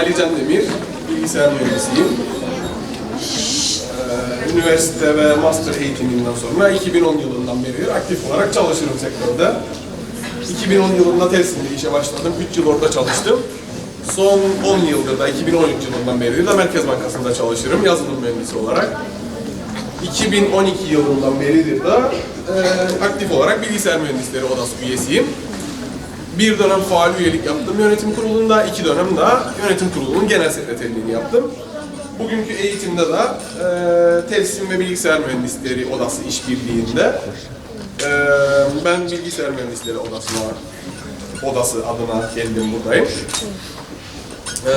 Ali Can Demir, bilgisayar mühendisiyim. Ee, üniversite ve master eğitiminden sonra 2010 yılından beri aktif olarak çalışırım sektörde. 2010 yılında Telsim'de işe başladım. 3 yıl orada çalıştım. Son 10 yıldır da 2013 yılından beri de Merkez Bankası'nda çalışırım yazılım mühendisi olarak. 2012 yılından beridir de e, aktif olarak Bilgisayar Mühendisleri Odası üyesiyim. Bir dönem faal üyelik yaptım yönetim kurulunda, iki dönem daha yönetim kurulunun genel sekreterliğini yaptım. Bugünkü eğitimde de e, Telsim ve Bilgisayar Mühendisleri Odası işbirliğinde e, ben Bilgisayar Mühendisleri Odası'na odası adına geldim buradayım. E,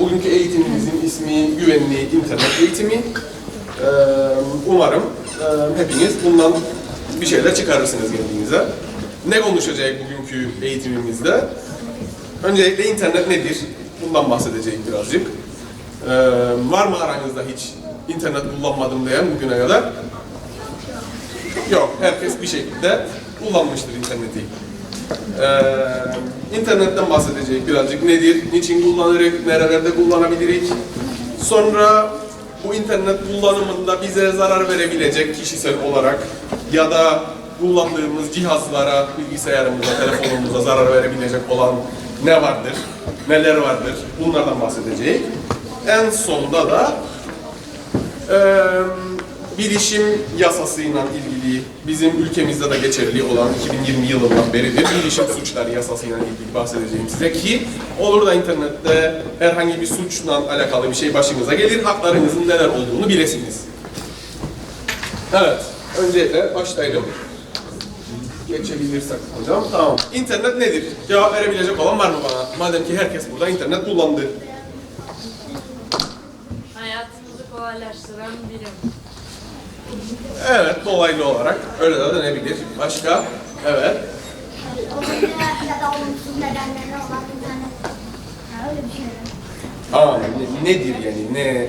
bugünkü eğitimimizin ismi Güvenli İnternet Eğitimi. E, umarım e, hepiniz bundan bir şeyler çıkarırsınız kendinize. Ne konuşacak bugünkü eğitimimizde? Öncelikle internet nedir? Bundan bahsedeceğim birazcık. Ee, var mı aranızda hiç internet kullanmadım diyen bugüne kadar? Yok, herkes bir şekilde kullanmıştır interneti. Ee, internetten bahsedecek birazcık. Nedir, niçin kullanırız, nerelerde kullanabiliriz? Sonra bu internet kullanımında bize zarar verebilecek kişisel olarak ya da kullandığımız cihazlara, bilgisayarımıza, telefonumuza zarar verebilecek olan ne vardır, neler vardır bunlardan bahsedeceğiz. En sonda da eee bilişim yasasıyla ilgili bizim ülkemizde de geçerli olan 2020 yılından beridir bilişim suçları yasasıyla ilgili bahsedeceğim size ki olur da internette herhangi bir suçla alakalı bir şey başınıza gelir, haklarınızın neler olduğunu bilesiniz. Evet, öncelikle başlayalım. Geçebilirsek hocam. Tamam. İnternet nedir? Cevap verebilecek olan var mı bana? Madem ki herkes burada internet kullandı. Hayatımızı kolaylaştıran birim. Evet, dolaylı olarak öyle de denebilir. Başka? Evet. Olumlu ya da olumsuz nedenleri olan internet. Ha, öyle bir şey. Aa, ne- nedir yani? Ne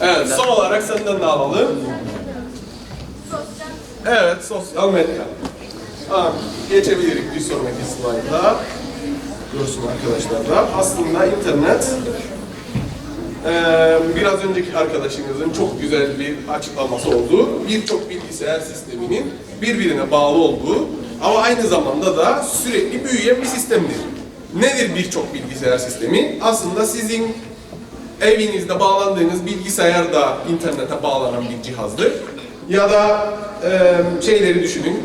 Evet, son olarak senden de alalım. Evet, sosyal medya. Tamam, geçebiliriz bir sonraki slayda. Dursun arkadaşlar da. Aslında internet biraz önceki arkadaşınızın çok güzel bir açıklaması oldu. Birçok bilgisayar sisteminin birbirine bağlı olduğu ama aynı zamanda da sürekli büyüyen bir sistemdir. Nedir birçok bilgisayar sistemi? Aslında sizin evinizde bağlandığınız bilgisayar da internete bağlanan bir cihazdır. Ya da e, şeyleri düşünün,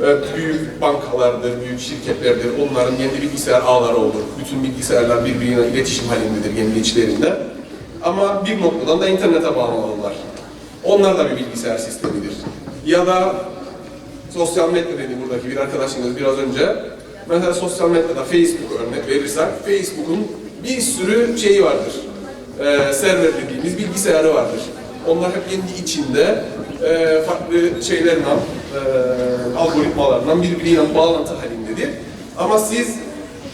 e, büyük bankalardır, büyük şirketlerdir, onların kendi bilgisayar ağları olur. Bütün bilgisayarlar birbirine iletişim halindedir kendi içlerinde. Ama bir noktadan da internete bağlanırlar. Onlar da bir bilgisayar sistemidir. Ya da sosyal medya dedi buradaki bir arkadaşınız biraz önce. Mesela sosyal medyada Facebook örnek verirsek, Facebook'un bir sürü şeyi vardır. Ee, server dediğimiz bilgisayarı vardır. Onlar hep kendi içinde e, farklı şeylerle, e, algoritmalarla birbiriyle bağlantı halindedir. Ama siz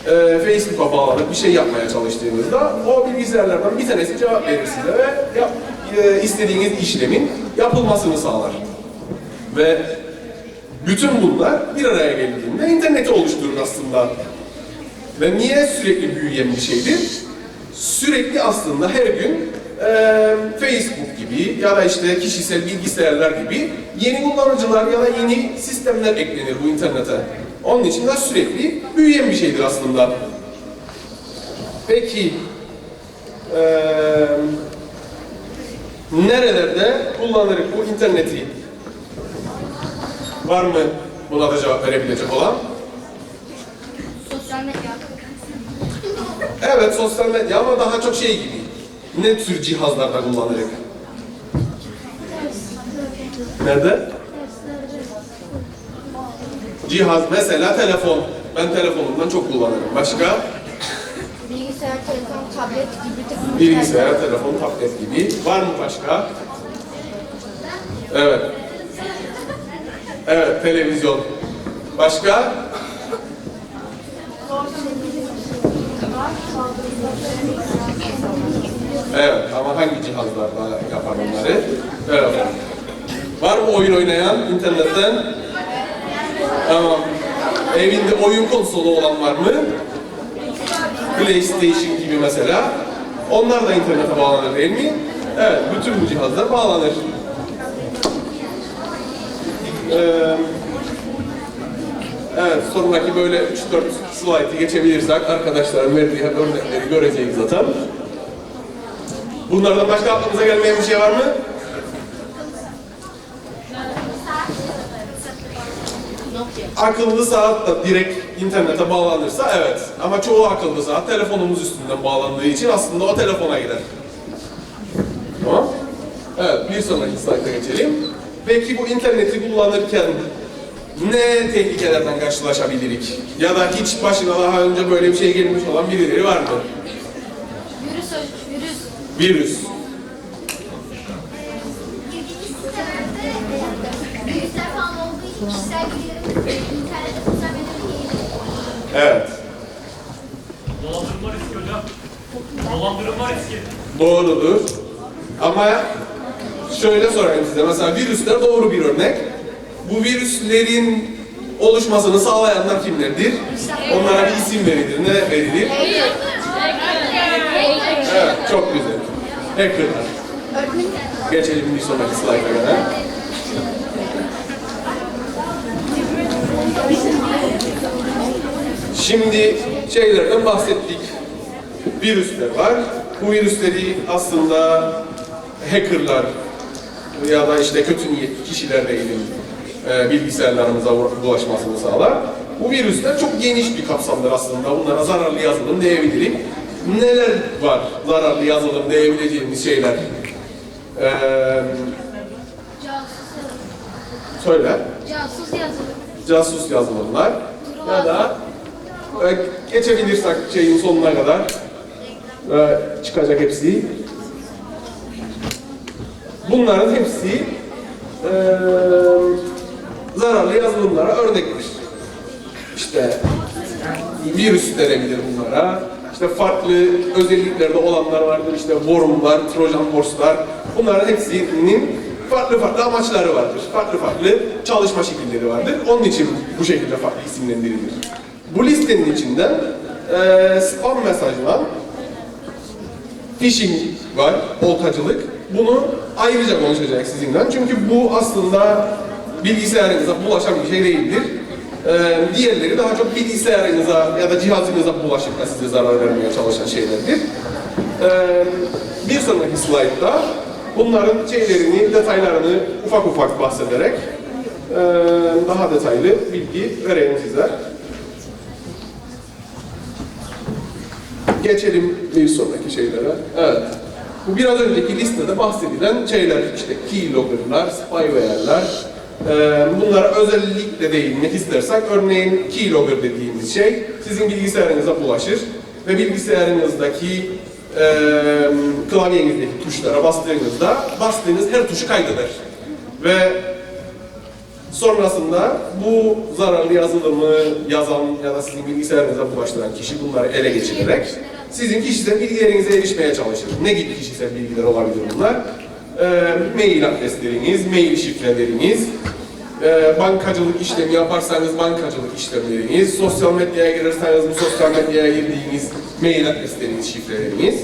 e, Facebook'a bağlanıp bir şey yapmaya çalıştığınızda o bilgisayarlardan bir tanesi cevap verir size ve yap, e, istediğiniz işlemin yapılmasını sağlar. Ve bütün bunlar bir araya geldiğinde interneti oluşturur aslında. Ve niye sürekli büyüyen bir şeydir? Sürekli aslında her gün eee, Facebook gibi ya da işte kişisel bilgisayarlar gibi yeni kullanıcılar ya da yeni sistemler eklenir bu internete. Onun için de sürekli büyüyen bir şeydir aslında. Peki eee, nerelerde kullanırız bu interneti? Var mı buna da cevap verebilecek olan? Sosyal medya. Evet sosyal medya ama daha çok şey gibi. Ne tür cihazlarda kullanırız? Nerede? Cihaz mesela telefon. Ben telefonumdan çok kullanırım. Başka? Bilgisayar, telefon, tablet gibi. Bilgisayar, telefon, tablet gibi. Var mı başka? Evet. Evet, televizyon. Başka? Evet, ama hangi cihazlarla yapar onları? Telefon. Var mı oyun oynayan internetten? Tamam. Evinde oyun konsolu olan var mı? PlayStation gibi mesela. Onlar da internete bağlanır değil mi? Evet, bütün bu cihazlar bağlanır. Ee, evet, sonraki böyle 3-4 slaytı geçebilirsek arkadaşların verdiği örnekleri göreceğiz zaten. Bunlardan başka aklınıza gelmeyen bir şey var mı? Akıllı saat da direkt internete bağlanırsa evet. Ama çoğu akıllı saat telefonumuz üstünden bağlandığı için aslında o telefona gider. Tamam? Evet, bir sonraki slayta geçelim. Peki bu interneti kullanırken ne tehlikelerden karşılaşabilirik? Ya da hiç başına daha önce böyle bir şey gelmiş olan birileri var mı? Virüs, virüs. Virüs. Evet. Dolandırılma riski hocam. Dolandırılma riski. Doğrudur. Ama şöyle sorayım size. Mesela virüsler doğru bir örnek. Bu virüslerin oluşmasını sağlayanlar kimlerdir? Onlara bir isim verilir. Ne verilir? Evet, çok güzel. Hackerlar. Geçelim bir sonraki slayta kadar. Şimdi şeylerden bahsettik. Virüsler var. Bu virüsleri aslında hackerlar ya da işte kötü niyetli kişilerle ilgili e, bilgisayarlarımıza ulaşmasını sağlar. Bu virüsler çok geniş bir kapsamdır aslında. Bunlara zararlı yazılım diyebilirim. Neler var zararlı yazılım diyebileceğimiz şeyler? Ee, söyle. Casus yazılım. Casus yazılımlar ya da e, geçebilirsek şeyin sonuna kadar e, çıkacak hepsi. Bunların hepsi e, zararlı yazılımlara örnektir. İşte virüs denebilir bunlara. İşte farklı özelliklerde olanlar vardır. İşte wormlar, trojan horse'lar. Bunların hepsinin farklı farklı amaçları vardır. Farklı farklı çalışma şekilleri vardır. Onun için bu şekilde farklı isimlendirilir. Bu listenin içinden e, spam mesajlar, phishing var, oltacılık. Bunu ayrıca konuşacak sizinle. Çünkü bu aslında bilgisayarınıza bulaşan bir şey değildir. Ee, diğerleri daha çok bilgisayarınıza ya da cihazınıza bulaşıp da size zarar vermeye çalışan şeylerdir. Ee, bir sonraki slaytta bunların şeylerini, detaylarını ufak ufak bahsederek ee, daha detaylı bilgi vereyim size. Geçelim bir sonraki şeylere. Evet. Bu biraz önceki listede bahsedilen şeyler işte keylogger'lar, spyware'lar. Ee, bunlara özellikle değinmek istersek örneğin keylogger dediğimiz şey sizin bilgisayarınıza bulaşır ve bilgisayarınızdaki e, klavyenizdeki tuşlara bastığınızda bastığınız her tuşu kaydeder. Ve Sonrasında bu zararlı yazılımı yazan ya da sizin bilgisayarınıza bulaştıran kişi bunları ele geçirerek sizin kişisel bilgilerinize erişmeye çalışır. Ne gibi kişisel bilgiler olabilir bunlar? Ee, mail adresleriniz, mail şifreleriniz, e, bankacılık işlemi yaparsanız bankacılık işlemleriniz, sosyal medyaya girerseniz bu sosyal medyaya girdiğiniz mail adresleriniz, şifreleriniz.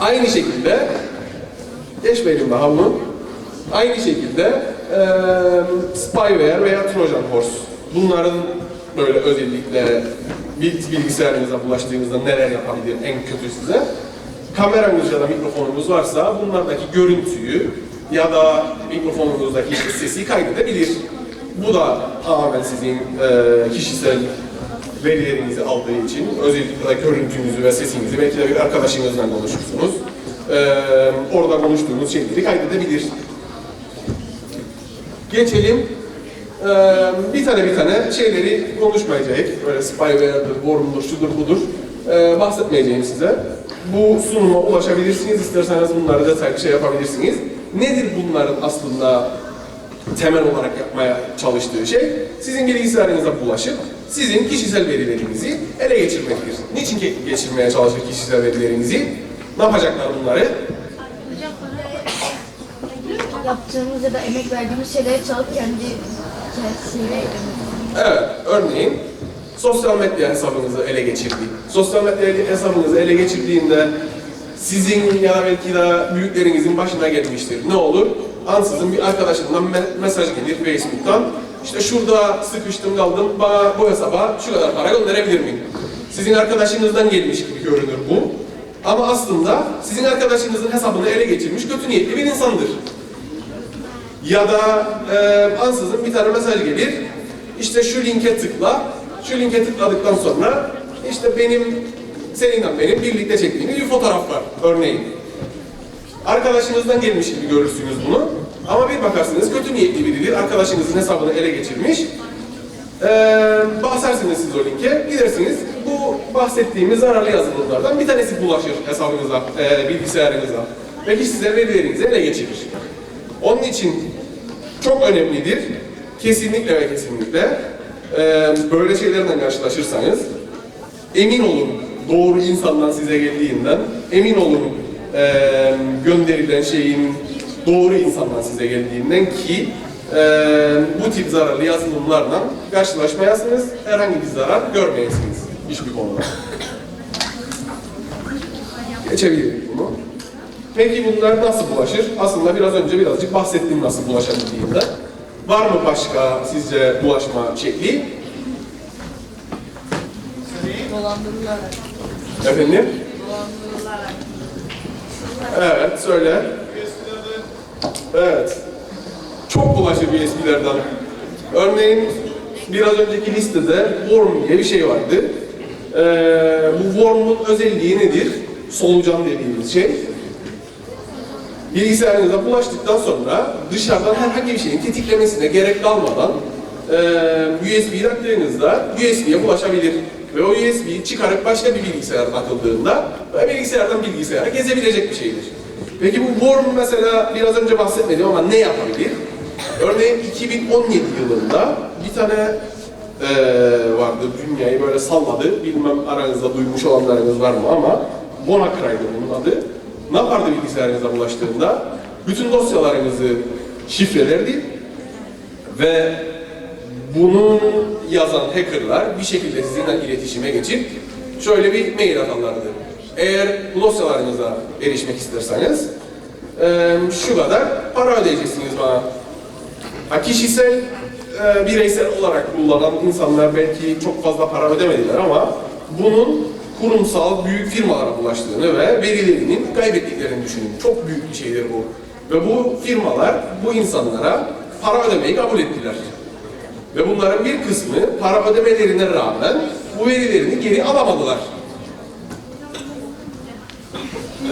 Aynı şekilde geçmeyelim daha bunu. Aynı şekilde eee spyware veya Trojan horse. Bunların böyle özellikle bil- bilgisayarınıza bulaştığınızda neler yapabilir en kötü size? Kameranız ya da mikrofonunuz varsa bunlardaki görüntüyü ya da mikrofonunuzdaki sesi kaydedebilir. Bu da tamamen sizin eee, kişisel verilerinizi aldığı için özellikle görüntünüzü ve sesinizi belki de bir arkadaşınızla konuşursunuz. Eee orada konuştuğunuz şeyleri kaydedebilir. Geçelim. Ee, bir tane bir tane şeyleri konuşmayacağız. Böyle spyware'dır, worm'dur, şudur budur. e, bahsetmeyeceğim size. Bu sunuma ulaşabilirsiniz. İsterseniz bunları detaylı şey yapabilirsiniz. Nedir bunların aslında temel olarak yapmaya çalıştığı şey? Sizin bilgisayarınıza bulaşıp sizin kişisel verilerinizi ele geçirmektir. Niçin ge- geçirmeye çalışır kişisel verilerinizi? Ne yapacaklar bunları? Yaptığımız ya da emek verdiğimiz şeyleri çalıp kendi kendisiyle Evet, örneğin sosyal medya hesabınızı ele geçirdi. Sosyal medya hesabınızı ele geçirdiğinde sizin ya da belki de büyüklerinizin başına gelmiştir. Ne olur? Ansızın bir arkadaşından me- mesaj gelir Facebook'tan. İşte şurada sıkıştım kaldım, bana bu hesaba şu kadar para gönderebilir miyim? Sizin arkadaşınızdan gelmiş gibi görünür bu. Ama aslında sizin arkadaşınızın hesabını ele geçirmiş kötü niyetli bir insandır. Ya da e, ansızın bir tane mesaj gelir. İşte şu linke tıkla. Şu linke tıkladıktan sonra işte benim seninle benim birlikte çektiğimiz bir fotoğraf var örneğin. Arkadaşınızdan gelmiş gibi görürsünüz bunu. Ama bir bakarsınız kötü niyetli biridir. Arkadaşınızın hesabını ele geçirmiş. Ee, basarsınız siz o linke, gidersiniz. Bu bahsettiğimiz zararlı yazılımlardan bir tanesi bulaşır hesabınıza, e, bilgisayarınıza. Ve kişisel verilerinizi ele geçirir. Onun için çok önemlidir. Kesinlikle ve kesinlikle e, böyle şeylerle karşılaşırsanız emin olun doğru insandan size geldiğinden, emin olun e, gönderilen şeyin doğru insandan size geldiğinden ki e, bu tip zararlı yazılımlarla karşılaşmayasınız, herhangi bir zarar görmeyesiniz hiçbir konuda. Geçebiliriz bunu. Peki bunlar nasıl bulaşır? Aslında biraz önce birazcık bahsettim nasıl bulaşabildiğinde. Var mı başka sizce bulaşma şekli? Dolandırılarak. Efendim? Evet, söyle. Evet. Çok bulaşır USB'lerden. Örneğin biraz önceki listede worm diye bir şey vardı. Ee, bu worm'un özelliği nedir? Solucan dediğimiz şey. Bilgisayarınıza bulaştıktan sonra dışarıdan herhangi bir şeyin tetiklemesine gerek kalmadan e, USB'yi taktığınızda USB'ye bulaşabilir. Ve o USB'yi çıkarıp başka bir bilgisayara takıldığında bilgisayardan bilgisayara gezebilecek bir şeydir. Peki bu worm mesela biraz önce bahsetmedim ama ne yapabilir? Örneğin 2017 yılında bir tane e, vardı, dünyayı böyle salladı. Bilmem aranızda duymuş olanlarınız var mı ama WannaCry'dı bunun adı. Ne yapardı bilgisayarınıza bulaştığında? Bütün dosyalarınızı şifrelerdi ve bunu yazan hackerlar bir şekilde sizinle iletişime geçip şöyle bir mail atarlardı. Eğer dosyalarınıza erişmek isterseniz şu kadar para ödeyeceksiniz bana. Ha, kişisel, bireysel olarak kullanan insanlar belki çok fazla para ödemediler ama bunun kurumsal büyük firmalara bulaştığını ve verilerinin kaybettiklerini düşünün. Çok büyük bir şeydir bu. Ve bu firmalar bu insanlara para ödemeyi kabul ettiler. Ve bunların bir kısmı para ödemelerine rağmen bu verilerini geri alamadılar.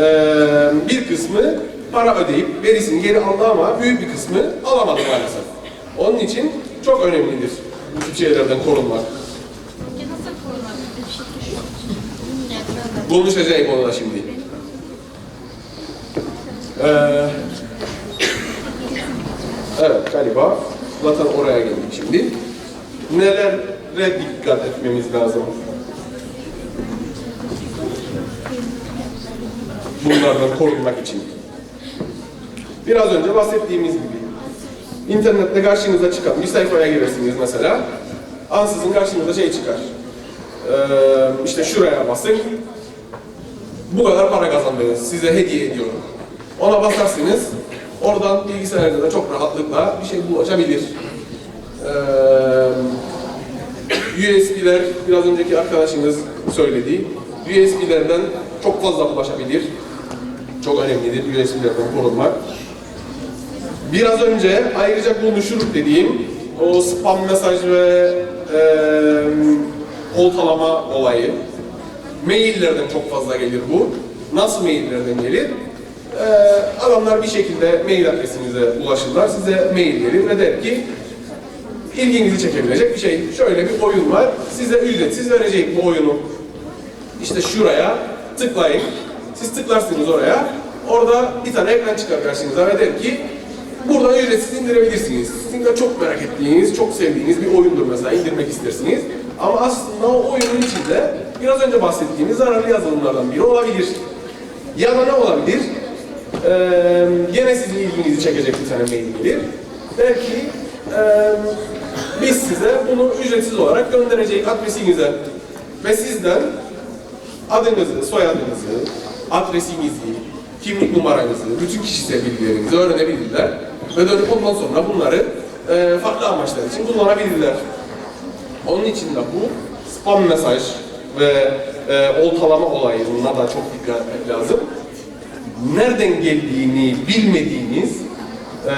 Ee, bir kısmı para ödeyip verisini geri aldı ama büyük bir kısmı alamadı maalesef. Onun için çok önemlidir bu tip şeylerden korunmak. Korunabilir? Konuşacağım konuda şimdi. Ee, evet galiba zaten oraya geldik şimdi. Nelere dikkat etmemiz lazım? Bunlardan korunmak için. Biraz önce bahsettiğimiz gibi internette karşınıza çıkan bir sayfaya girersiniz mesela. Ansızın karşınıza şey çıkar. Ee, işte şuraya basın, bu kadar para kazandınız, size hediye ediyorum. Ona basarsınız, oradan bilgisayarınıza çok rahatlıkla bir şey ulaşabilir. Ee, USB'ler, biraz önceki arkadaşınız söyledi, USB'lerden çok fazla ulaşabilir. Çok önemlidir USB'lerden korunmak. Biraz önce ayrıca konuşuruk dediğim o spam mesaj ve eee oltalama olayı. Maillerden çok fazla gelir bu. Nasıl maillerden gelir? Ee, adamlar bir şekilde mail adresinize ulaşırlar, size mail gelir ve der ki ilginizi çekebilecek bir şey. Şöyle bir oyun var, size ücretsiz verecek bu oyunu. işte şuraya tıklayın. Siz tıklarsınız oraya. Orada bir tane ekran çıkar karşınıza ve der ki buradan ücretsiz indirebilirsiniz. Sizin de çok merak ettiğiniz, çok sevdiğiniz bir oyundur mesela indirmek istersiniz. Ama aslında o oyunun içinde biraz önce bahsettiğimiz zararlı yazılımlardan biri olabilir. Ya da ne olabilir? Ee, gene sizin ilginizi çekecek bir tane mail gelir. Der ki ee, biz size bunu ücretsiz olarak göndereceğiz adresinize ve sizden adınızı, soyadınızı, adresinizi, kimlik numaranızı, bütün kişisel bilgilerinizi öğrenebilirler ve dönüp ondan sonra bunları e, farklı amaçlar için kullanabilirler. Onun için de bu spam mesaj ve e, oltalama olayına da çok dikkat etmek lazım. Nereden geldiğini bilmediğiniz e,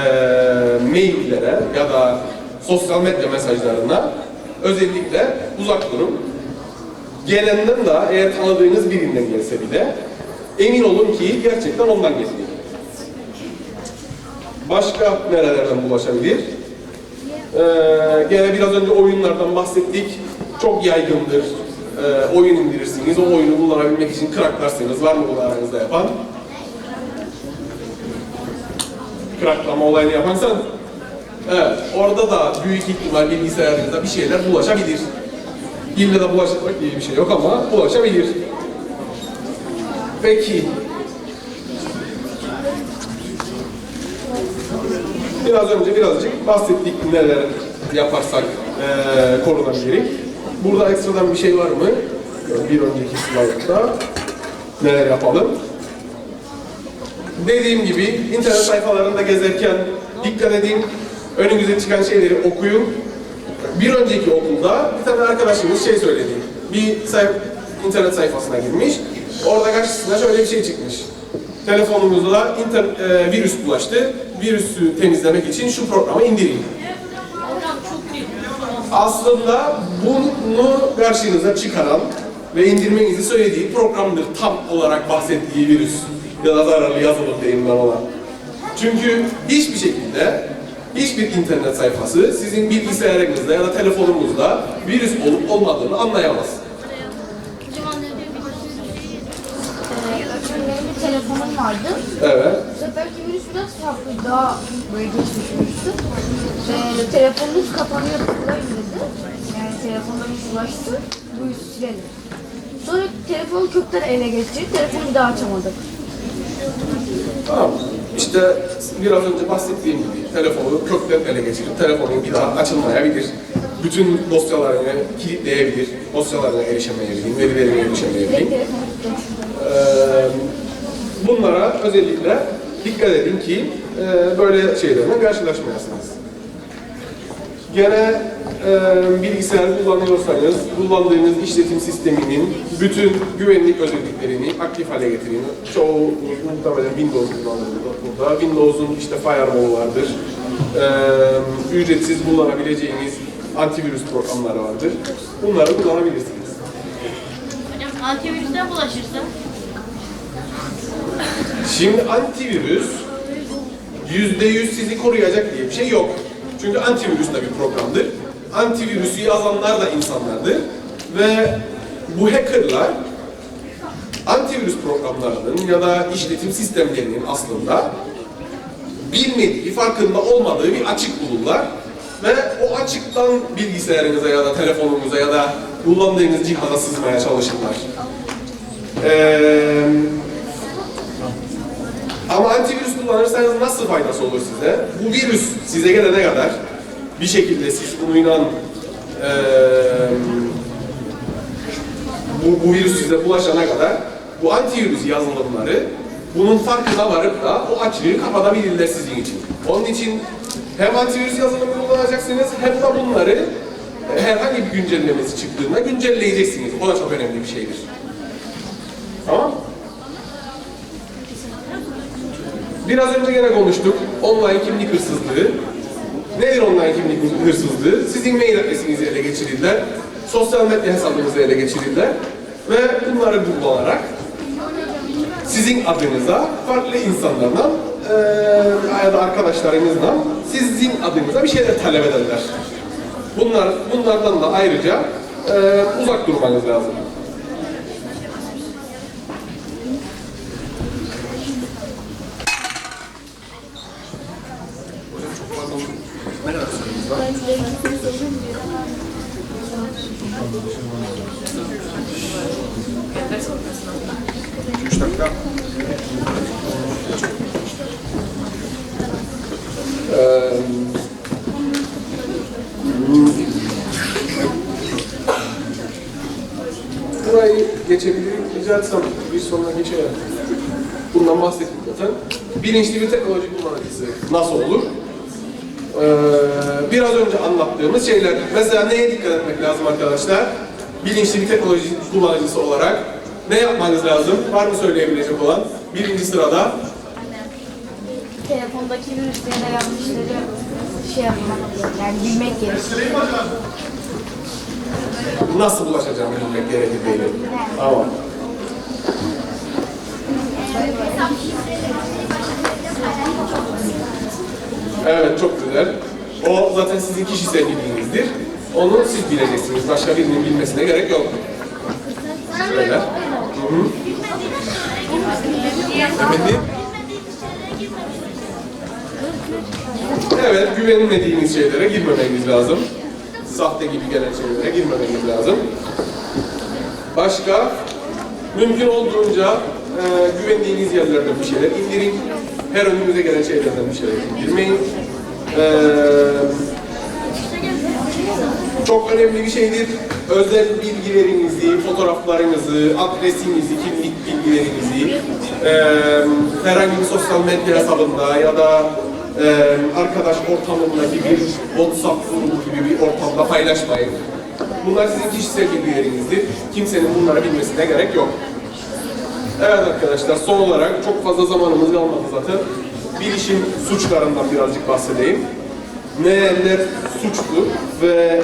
maillere ya da sosyal medya mesajlarına özellikle uzak durun. Gelenden de eğer tanıdığınız birinden gelse bile emin olun ki gerçekten ondan geldi. Başka nerelerden bulaşabilir? Ee, gene biraz önce oyunlardan bahsettik. Çok yaygındır. Ee, oyun indirirsiniz. O oyunu kullanabilmek için kraklarsınız. Var mı bunu aranızda yapan? Kraklama olayını yapan. Evet, orada da büyük ihtimal bilgisayarınızda bir şeyler bulaşabilir. İlle de bulaşmak diye bir şey yok ama bulaşabilir. Peki. Biraz önce birazcık bahsettik neler yaparsak eee korunabilir. Burada ekstradan bir şey var mı? Bir önceki slaytta neler yapalım? Dediğim gibi internet sayfalarında gezerken dikkat edin, önünüze çıkan şeyleri okuyun. Bir önceki okulda bir tane arkadaşımız şey söyledi. Bir sayf internet sayfasına girmiş. Orada karşısına şöyle bir şey çıkmış. Telefonumuzda inter, e, virüs bulaştı. Virüsü temizlemek için şu programı indirin. Aslında bunu karşınıza çıkaran ve indirmenizi söylediği programdır tam olarak bahsettiği virüs da zararlı yazılım diyeyim ben ona. Çünkü hiçbir şekilde hiçbir internet sayfası sizin bilgisayarınızda ya da telefonunuzda virüs olup olmadığını anlayamaz. Bir telefonum vardı. Evet. Bu seferki virüs biraz farklı, daha böyle geçmiş virüstü. Ee, telefonunuz kapanıyor, tıklayın. Yani telefonda virüs ulaştı, bu virüsü silelim. Sonra telefonu kökten ele geçirdi, telefonu bir daha açamadık. Tamam. İşte biraz önce bahsettiğim gibi telefonu kökten ele geçirip telefonun bir daha açılmayabilir. Bütün dosyalarını kilitleyebilir, dosyalarına erişemeyebilir, verilerine erişemeyebilir. Ee, bunlara özellikle dikkat edin ki e, böyle şeylerle karşılaşmayasınız. Gene e, bilgisayar kullanıyorsanız kullandığınız işletim sisteminin bütün güvenlik özelliklerini aktif hale getirin. Çoğu muhtemelen Windows kullanılıyor burada. Windows'un işte firewall vardır. E, ücretsiz kullanabileceğiniz antivirüs programları vardır. Bunları kullanabilirsiniz. Hocam antivirüsten bulaşırsa Şimdi antivirüs yüzde yüz sizi koruyacak diye bir şey yok. Çünkü antivirüs de bir programdır. Antivirüsü yazanlar da insanlardır. Ve bu hackerlar antivirüs programlarının ya da işletim sistemlerinin aslında bilmediği, farkında olmadığı bir açık bulurlar. Ve o açıktan bilgisayarınıza ya da telefonunuza ya da kullandığınız cihaza sızmaya çalışırlar. Ee, ama antivirüs kullanırsanız nasıl faydası olur size? Bu virüs size gelene kadar bir şekilde siz bununla eee bu, bu virüs size bulaşana kadar bu antivirüs yazılımları bunun farkına varıp da o açığı kapatabilirler sizin için. Onun için hem antivirüs yazılımı kullanacaksınız hem de bunları e, herhangi bir güncellemesi çıktığında güncelleyeceksiniz. O da çok önemli bir şeydir. Tamam mı? Biraz önce gene konuştuk. Online kimlik hırsızlığı. Nedir online kimlik hırsızlığı? Sizin mail adresinizi ele geçirirler. Sosyal medya hesabınızı ele geçirirler. Ve bunları kullanarak sizin adınıza farklı insanlarla eee ya da arkadaşlarınızla sizin adınıza bir şeyler talep ederler. Bunlar, bunlardan da ayrıca eee, uzak durmanız lazım. Üç dakika. Ee, Burayı geçebilirim. Rica etsem bir sonuna geçelim. Bundan bahsettik zaten. Bilinçli bir teknoloji kullanıcısı nasıl olur? Ee, biraz önce anlattığımız şeyler. Mesela neye dikkat etmek lazım arkadaşlar? Bilinçli bir teknoloji kullanıcısı olarak ne yapmanız lazım? Var mı söyleyebilecek olan? Birinci sırada Telefondaki virüsleri yanlışları şey yapmak, yani bilmek gerekiyor. nasıl bulaşacağını bilmek gerekir değil. Tamam. Hesap şifreleri Evet çok güzel. O zaten sizin kişisel bilginizdir. Onu siz bileceksiniz. Başka birinin bilmesine gerek yok. Şöyle. Hı hı. Efendim? Evet, güvenmediğiniz şeylere girmemeniz lazım. Sahte gibi gelen şeylere girmemeniz lazım. Başka? Mümkün olduğunca e, güvendiğiniz yerlerden bir şeyler indirin. Her önünüze gelen şeylerden bir şeyler indirmeyin. E, çok önemli bir şeydir. Özel bilgilerinizi, fotoğraflarınızı, adresinizi, kimlik bilgilerinizi e, herhangi bir sosyal medya hesabında ya da e, arkadaş ortamındaki bir WhatsApp grubu gibi bir ortamda paylaşmayın. Bunlar sizin kişisel bilgilerinizdir. Kimsenin bunları bilmesine gerek yok. Evet arkadaşlar son olarak çok fazla zamanımız kalmadı zaten. Bilişim suçlarından birazcık bahsedeyim. Neler suçlu ve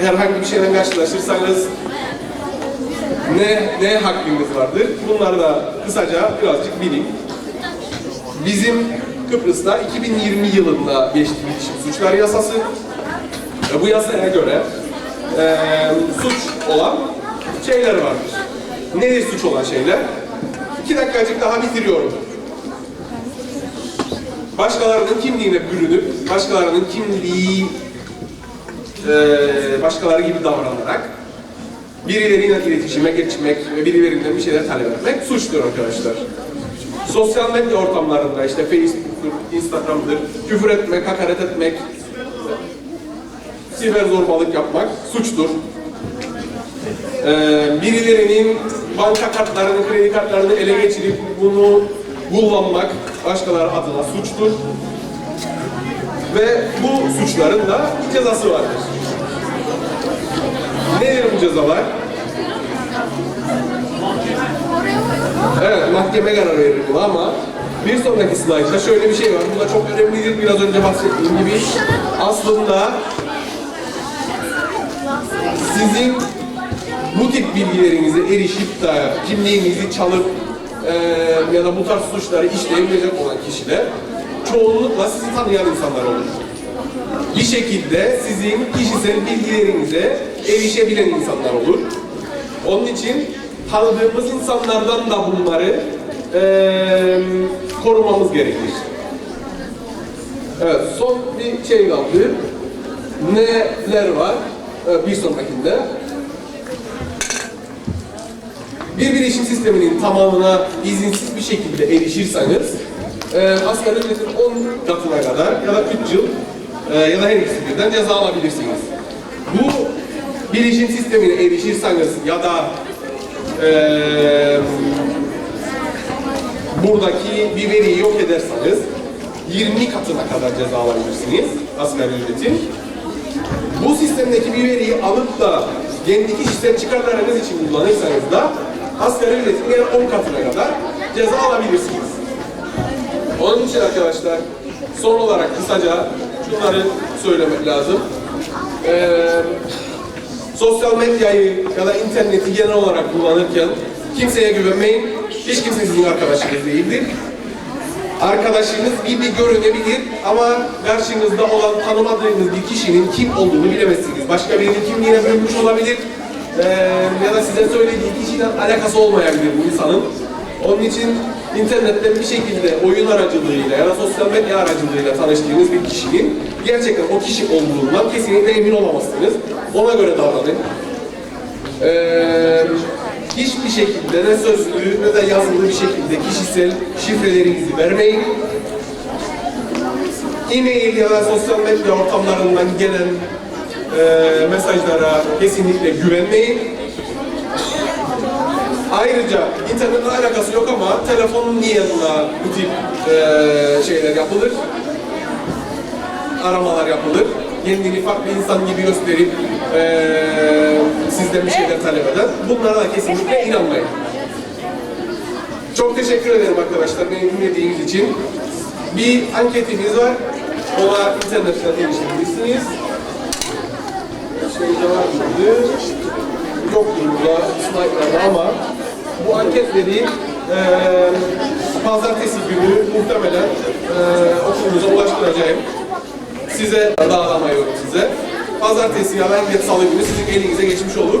herhangi bir şeyle karşılaşırsanız ne, ne hakkınız vardır? Bunları da kısaca birazcık bilin. Bizim Kıbrıs'ta 2020 yılında geçti bilişim suçlar yasası. Bu yasaya göre eee, suç olan şeyler vardır. Nedir suç olan şeyler? İki dakikacık daha bitiriyorum. Başkalarının kimliğine bürünüp, başkalarının kimliği eee, başkaları gibi davranarak birileriyle iletişime geçmek ve birilerinden bir şeyler talep etmek suçtur arkadaşlar. Sosyal medya ortamlarında işte Facebook'tur, Instagram'dır, küfür etmek, hakaret etmek, siber zorbalık yapmak suçtur. Ee, birilerinin banka kartlarını, kredi kartlarını ele geçirip bunu kullanmak başkaları adına suçtur. Ve bu suçların da cezası vardır. Nedir bu cezalar? Evet, mahkeme karar verir buna ama bir sonraki slaytta şöyle bir şey var. Bu da çok önemlidir. Biraz önce bahsettiğim gibi aslında sizin bu tip bilgilerinize erişip de kimliğinizi çalıp eee, ya da bu tarz suçları işleyebilecek olan kişiler çoğunlukla sizi tanıyan insanlar olur. Bir şekilde sizin kişisel bilgilerinize erişebilen insanlar olur. Onun için tanıdığımız insanlardan da bunları eee, korumamız gerekir. Evet, son bir şey kaldı. Neler var? Evet, bir sonrakinde. Bir bilişim sisteminin tamamına izinsiz bir şekilde erişirseniz, e, asgari ücretin 10 katına kadar ya da 3 yıl e, ya da her ikisi birden ceza alabilirsiniz. Bu bilişim sistemine erişirseniz ya da e, buradaki bir veriyi yok ederseniz 20 katına kadar ceza alabilirsiniz asgari ücretin. Bu sistemdeki bir veriyi alıp da kendi kişisel çıkarlarınız için kullanırsanız da asgari ücretin gene 10 katına kadar ceza alabilirsiniz. Onun için arkadaşlar son olarak kısaca şunları söylemek lazım. Ee, sosyal medyayı ya da interneti genel olarak kullanırken kimseye güvenmeyin. Hiç kimse sizin arkadaşınız değildir. Arkadaşınız gibi görünebilir ama karşınızda olan tanımadığınız bir kişinin kim olduğunu bilemezsiniz. Başka birinin kimliğine bölünmüş olabilir Ee, ya da size söylediği kişiden alakası olmayabilir bu insanın. Onun için internetten bir şekilde oyun aracılığıyla ya da sosyal medya aracılığıyla tanıştığınız bir kişinin gerçekten o kişi olduğundan kesinlikle emin olamazsınız. Ona göre davranın. Ee, hiçbir şekilde ne sözlü ne de yazılı bir şekilde kişisel şifrelerinizi vermeyin. E-mail ya da sosyal medya ortamlarından gelen e, mesajlara kesinlikle güvenmeyin. Ayrıca internetle alakası yok ama telefonun yanına bu tip e, şeyler yapılır. Aramalar yapılır. Kendini farklı insan gibi gösterip e, sizden bir şeyler talep eder. Bunlara da kesinlikle inanmayın. Çok teşekkür ederim arkadaşlar beni dinlediğiniz için. Bir anketimiz var. Ona internetten erişebilirsiniz. Şeyde var mıydı? Yoktur burada slaytlarda ama bu anketleri eee pazartesi günü muhtemelen eee okulunuza ulaştıracağım. Size dağılamayıyorum size. Pazartesi ya da anket salı günü sizin elinize geçmiş olur.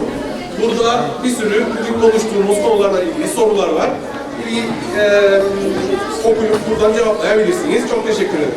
Burada bir sürü bugün konuştuğumuz konularla ilgili sorular var. Bir eee okuyup buradan cevaplayabilirsiniz. Çok teşekkür ederim.